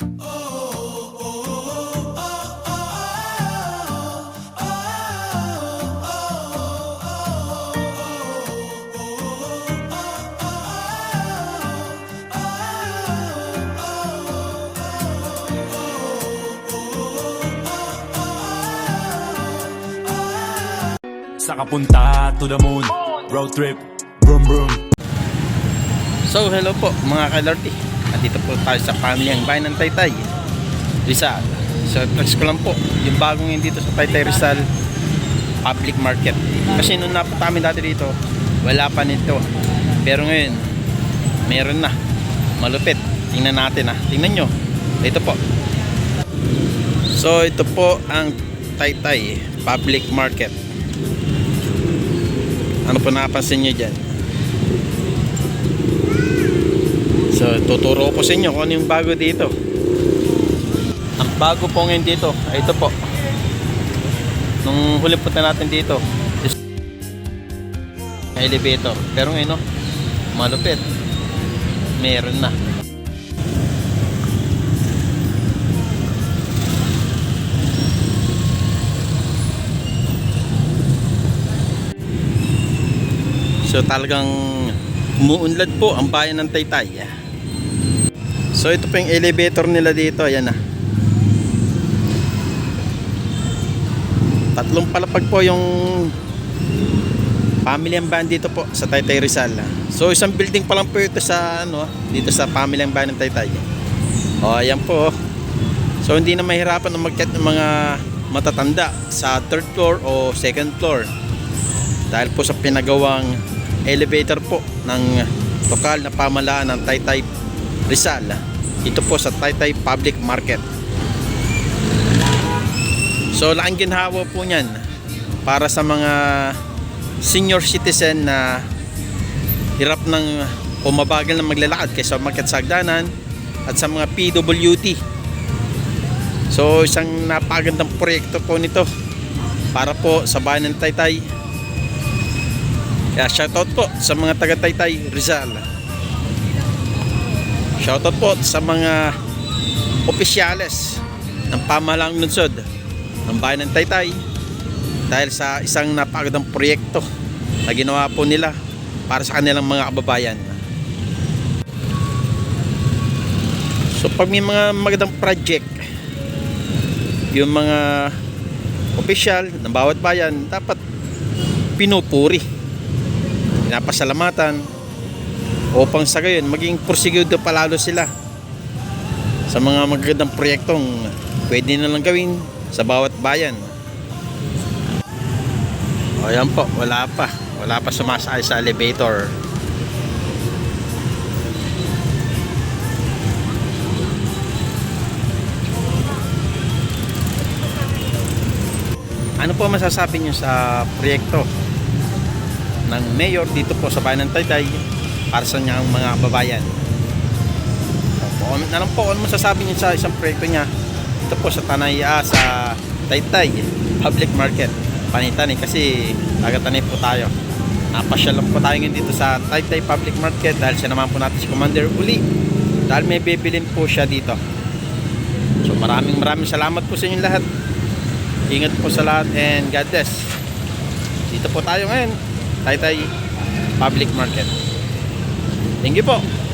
Sa kapunta to the moon. Road trip. Vroom vroom. So, hello po mga kalorti. Nandito po tayo sa pamilyang bayan ng Taytay. Rizal. So, flex ko lang po. Yung bagong yun dito sa Taytay Rizal Public Market. Kasi nung napunta kami dati dito, wala pa nito. Pero ngayon, meron na. Malupit. Tingnan natin ha. Tingnan nyo. Ito po. So, ito po ang Taytay Public Market. Ano po napansin nyo dyan? So, tuturo ko sa inyo kung ano yung bago dito. Ang bago po ngayon dito, ito po. Nung huli punta natin dito, is elevator. Pero ngayon, no, malupit. Meron na. So talagang umuunlad po ang bayan ng Taytay. So ito po yung elevator nila dito, ayan na. Tatlong palapag po yung family ang bayan dito po sa Taytay Rizal. So isang building pa lang po ito sa ano, dito sa family ang bayan ng Taytay. O ayan po. So hindi na mahirapan na magkat ng mga matatanda sa third floor o second floor dahil po sa pinagawang elevator po ng lokal na pamalaan ng Taytay Rizal. Ito po sa Taytay Public Market. So laking ginhawa po niyan para sa mga senior citizen na hirap ng o mabagal na maglalakad kaysa umakyat sa hagdanan at sa mga PWD. So isang napagandang proyekto po nito para po sa bayan ng Taytay kaya shoutout po sa mga taga Taytay Rizal. Shoutout po sa mga opisyales ng pamahalaang lungsod ng bayan ng Taytay dahil sa isang napakagandang proyekto na ginawa po nila para sa kanilang mga kababayan. So pag may mga magandang project yung mga opisyal ng bawat bayan dapat pinupuri pinapasalamatan upang sa gayon maging prosecudo palalo sila sa mga magagandang proyektong pwede na lang gawin sa bawat bayan. O yan po, wala pa. Wala pa sumasakay sa elevator. Ano po masasabi niyo sa proyekto ng mayor dito po sa bayan ng Taytay para sa niyang mga babayan. Comment na lang po ano masasabi niyo sa isang proyekto niya. Ito po sa Tanay ah, sa Taytay Public Market Panitan eh kasi agatanay po tayo. Napasyal lang po tayo ngayon dito sa Taytay Public Market dahil siya naman po natin si Commander Uli. Dahil may bibilin po siya dito. So maraming maraming salamat po sa inyong lahat. Ingat po sa lahat and God bless. Dito po tayo ngayon Taytay Public Market. 宁波。